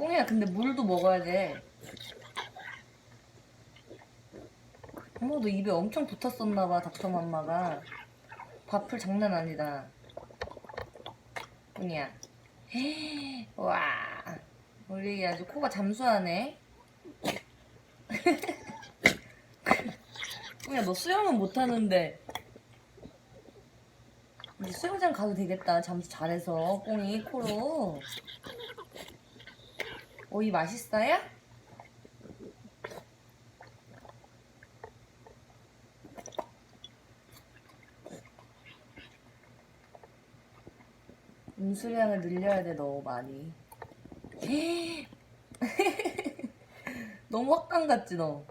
뽕이야. 근데 물도 먹어야 돼. 너 입에 엄청 붙었었나봐 닥터맘마가. 밥풀 장난 아니다. 뽕이야. 와. 우리 아주 코가 잠수하네. 뽕이야 너 수영은 못하는데. 이제 수영장 가도 되겠다. 잠수 잘해서 뽕이 코로 오이 맛있어요? 음수량을 늘려야 돼 너무 많이 너무 확강 같지 너